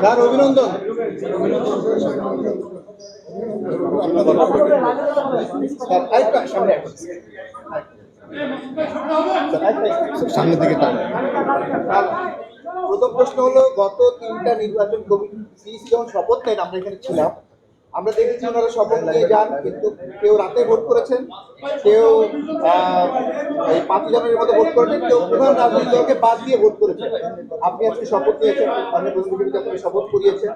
Sir অভিনন্দন। সামনের দিকে প্রথম প্রশ্ন হলো গত তিনটা নির্বাচন সিইসি যখন শপথ নেন আমরা এখানে ছিলাম। আমরা দেখেছি ওনারা শপথ নিয়ে যান কিন্তু কেউ রাতে ভোট করেছেন। কেউ এই পাঁচই জানুয়ারির মতো ভোট করেছেন কেউ প্রধান রাজনৈতিক দলকে বাদ দিয়ে ভোট করেছেন আপনি আজকে শপথ নিয়েছেন, মাননীয় প্রধানমন্ত্রী আপনাকে শপথ করিয়েছেন।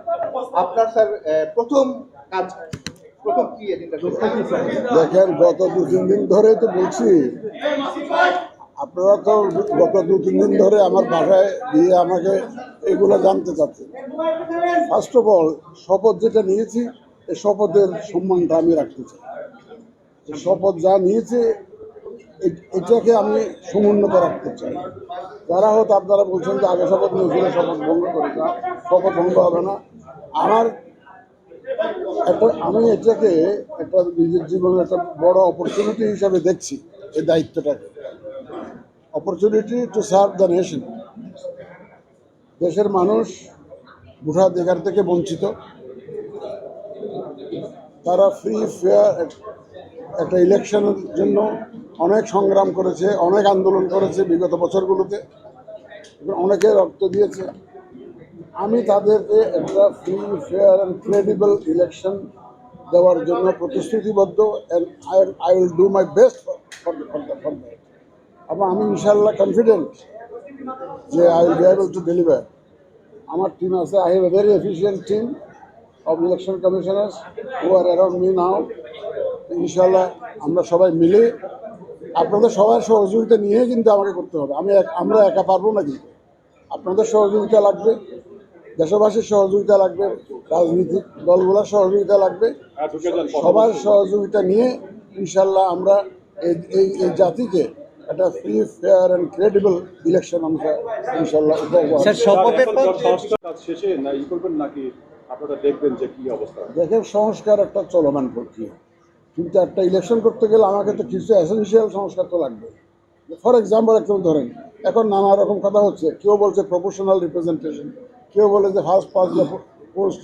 আপনার স্যার প্রথম কাজ দেখেন, গত দু, তিন দিন ধরে তো বলছি, আপনারা তো গত দু, তিন দিন ধরে আমার বাসায় দিয়ে আমাকে এগুলো জানতে চাচ্ছেন। ফার্স্ট অফ অল শপথ যেটা নিয়েছি, এই শপথের সম্মানটা আমি রাখতে চাই। শপথ যা নিয়েছে এটাকে আমি সমুন্নত রাখতে চাই। যারা হয়তো আপনারা বলছেন যে আগে শপথ নিয়েছিল শপথ ভঙ্গ করে না, শপথ ভঙ্গ হবে না। আমার একটা, আমি এটাকে একটা নিজের জীবনের একটা বড় অপরচুনিটি হিসাবে দেখছি, এই দায়িত্বটাকে। Opportunity to serve the nation দেশের মানুষ ভোটাধিকার থেকে বঞ্চিত। তারা ফ্রি ফেয়ার একটা ইলেকশনের জন্য অনেক সংগ্রাম করেছে, অনেক আন্দোলন করেছে বিগত বছরগুলোতে। অনেকে রক্ত দিয়েছে। আমি তাদেরকে একটা free fair and credible election দেওয়ার জন্য প্রতিশ্রুতিবদ্ধ and I I will do my best for for এবং আমি ইনশাল্লাহ কনফিডেন্ট যে I will be able to deliver আমার টিম আছে I have a very efficient team of election commissioners who are around me now ইনশাল্লাহ আমরা সবাই মিলে আপনাদের সবার সহযোগিতা নিয়ে কিন্তু আমাকে করতে হবে। আমি আমরা একা পারব না কিন্তু আপনাদের সহযোগিতা লাগবে দেশবাসীর সহযোগিতা লাগবে রাজনৈতিক দলগুলোর সহযোগিতা লাগবে। সবার সহযোগিতা নিয়ে ইনশাল্লাহ আমরা এই এই এই জাতিকে একটা free fair and credible election আমরা ইনশাল্লাহ উপহার স্যার শপথের পর সংস্কার কাজ শেষে না ই করবেন নাকি আপনারা দেখবেন যে কি অবস্থা? দেখেন সংস্কার একটা চলমান প্রক্রিয়া। কিন্তু একটা ইলেকশন করতে গেলে আমাকে তো কিছু এসেন্সিয়াল সংস্কার তো লাগবে। ফর এক্সাম্পল একদম ধরেন, এখন নানা রকম কথা হচ্ছে। কেউ বলছে প্রফেশনাল রিপ্রেজেন্টেশন কেউ বলে যে ফার্স্ট পাস পোস্ট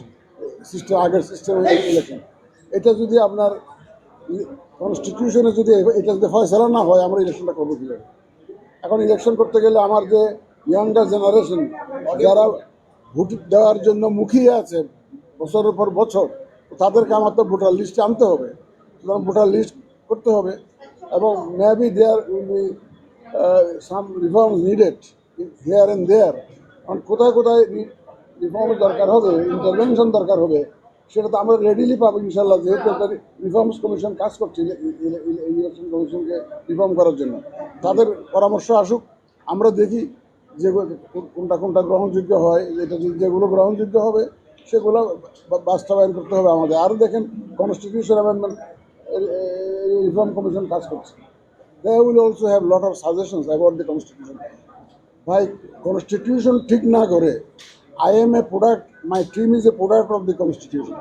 সিস্টেম আগের সিস্টেম ইলেকশন এটা যদি আপনার কনস্টিটিউশনে যদি এটা যদি ফয়সলা না হয়, আমরা ইলেকশনটা করব কীভাবে? এখন ইলেকশন করতে গেলে আমার যে ইয়াঙ্গার জেনারেশন যারা ভোট দেওয়ার জন্য মুখিয়ে আছে, বছরের পর বছর, তাদেরকে আমার তো ভোটার লিস্টে আনতে হবে। ভোটার লিস্ট করতে হবে এবং maybe there will be some reform needed here and there কারণ কোথায় কোথায় রিফর্মের দরকার হবে ইন্টারভেনশন দরকার হবে, সেটা তো আমরা রেডিলি পাবো ইনশাল্লাহ যেহেতু একটা রিফর্মস কমিশন কাজ করছে ইলেকশন কমিশনকে রিফর্ম করার জন্য। তাদের পরামর্শ আসুক, আমরা দেখি যে কোনটা কোনটা গ্রহণযোগ্য হয় এটা যেগুলো গ্রহণযোগ্য হবে, সেগুলো বাস্তবায়ন করতে হবে আমাদের। আর দেখেন কনস্টিটিউশন অ্যামেন্ডমেন্ট রিফর্ম কমিশন কাজ করছে। They will also have lot of suggestions about the constitution ভাই কনস্টিটিউশন ঠিক না করে I am a product my team is a product of the constitution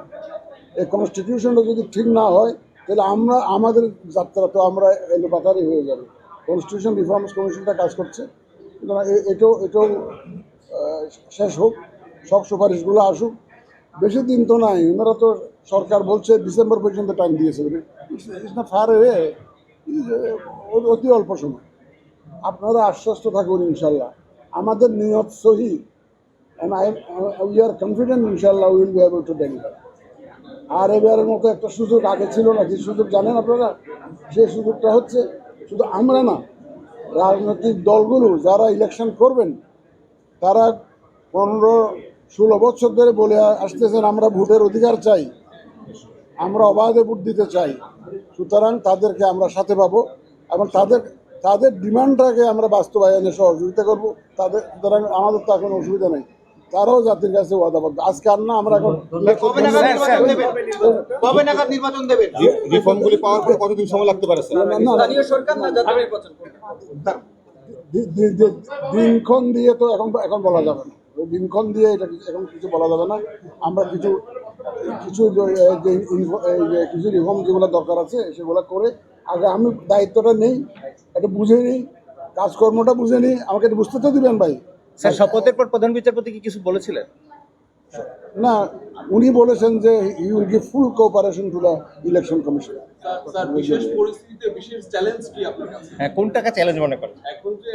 এই কনস্টিটিউশনটা যদি ঠিক না হয়, তাহলে আমরা, আমাদের যাত্রা তো আমরা এলো বাতারি হয়ে যাবে। কনস্টিটিউশন রিফর্মস কমিশনটা কাজ করছে। এটাও এটাও শেষ হোক। সব সুপারিশগুলো আসুক। বেশি দিন তো নাই। ওনারা তো সরকার বলছে ডিসেম্বর পর্যন্ত টাইম দিয়েছে। ইটস ফার এ অতি অল্প সময়। আপনারা আশ্বস্ত থাকুন ইনশাল্লাহ। আমাদের নিয়ত সহি। And I, we are confident inshallah we will be able to deliver. আর এবারের মতো একটা সুযোগ আগে ছিল না। কি সুযোগ জানেন আপনারা? সেই সুযোগটা হচ্ছে শুধু আমরা না রাজনৈতিক দলগুলো যারা ইলেকশন করবেন তারা পনেরো ষোলো বছর ধরে বলে আসতেছেন আমরা ভোটের অধিকার চাই আমরা অবাধে ভোট দিতে চাই সুতরাং তাদেরকে আমরা সাথে পাবো এবং তাদের তাদের ডিমান্ডটাকে আমরা বাস্তবায়নে সহযোগিতা করব। তাদের সুতরাং আমাদের তো এখন অসুবিধা নেই। তারাও জাতির কাছে ওয়াদাবদ্ধ। আজকে আর না আমরা এখন কবে নাগাদ নির্বাচন দেবেন? কবে নাগাদ নির্বাচন দেবেন? রিফর্মগুলি পাওয়ার পর কতদিন সময় লাগতে পারে সরকার না জাতীয় নির্বাচন দিনক্ষণ দিয়ে তো এখন এখন বলা যাবে না। ওই দিয়ে এটা কিছু- এখন কিছু বলা যাবে না। আমরা কিছু কিছু যে- কিছু রিফর্ম যেগুলো দরকার আছে সেগুলো করে আগে আমি দায়িত্বটা নেই এটা বুঝে নিই কাজকর্মটা বুঝে নিই। আমাকে একটু বুঝতে তো দিবেন ভাই। স্যার শপথের পর প্রধান বিচারপতি কি কিছু বলেছিলেন? না উনি বলেছেন যে you will give full cooperation to the election commission sir বিশেষ পরিস্থিতিতে বিশেষ চ্যালেঞ্জ কি আপনার কাছে? হ্যাঁ কোনটাকে চ্যালেঞ্জ মনে করেন? এখন যে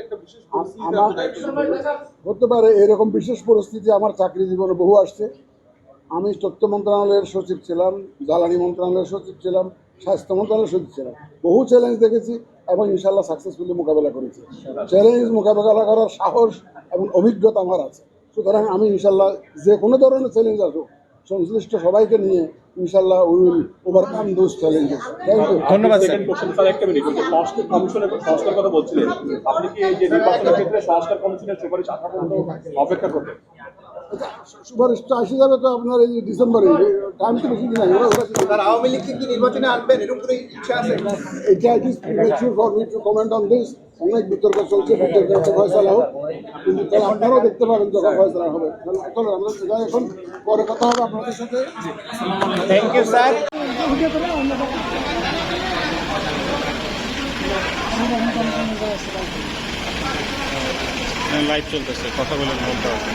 হতে পারে এরকম বিশেষ পরিস্থিতি আমার চাকরি জীবনে বহু আসছে। আমি তথ্য মন্ত্রণালয়ের সচিব ছিলাম জ্বালানি মন্ত্রণালয়ের সচিব ছিলাম স্বাস্থ্য মন্ত্রণালয়ের সচিব ছিলাম। বহু চ্যালেঞ্জ দেখেছি এবং ইনশাল্লাহ সাকসেসফুলি মোকাবেলা করেছি। চ্যালেঞ্জ মোকাবেলা করার সাহস এবং অভিজ্ঞতা আমার আছে। সুতরাং আমি ইনশাল্লাহ যে কোনো ধরনের চ্যালেঞ্জ আসুক সংশ্লিষ্ট সবাইকে নিয়ে ইনশাল্লাহ will overcome those challenges thank you ধন্যবাদ স্যার কোশ্চেন স্যার একটা মিনিট সংস্কার কমিশনের সংস্কার কথা বলছিলেন। আপনি কি এই যে নির্বাচনের ক্ষেত্রে সংস্কার কমিশনের সুপারিশ আসা পর্যন্ত অপেক্ষা করবেন? সুপারিশটা আসে যাবে তো আপনার এই ডিসেম্বরে। টাইম তো বেশি দিন আওয়ামী লীগকে কি নির্বাচনে আনবেন? এরকম করে ইচ্ছা আছে? এটা it is premature for me to comment on this অনেক বিতর্ক চলছে বিতর্ক হচ্ছে ফয়সালা হোক। কিন্তু তাহলে আপনারাও দেখতে পাবেন যখন ফয়সালা হবে। তাহলে আমরা যাই এখন পরে কথা হবে আপনাদের সাথে। Thank you sir. লাইভ চলতেছে। কথা বলে বলতে হবে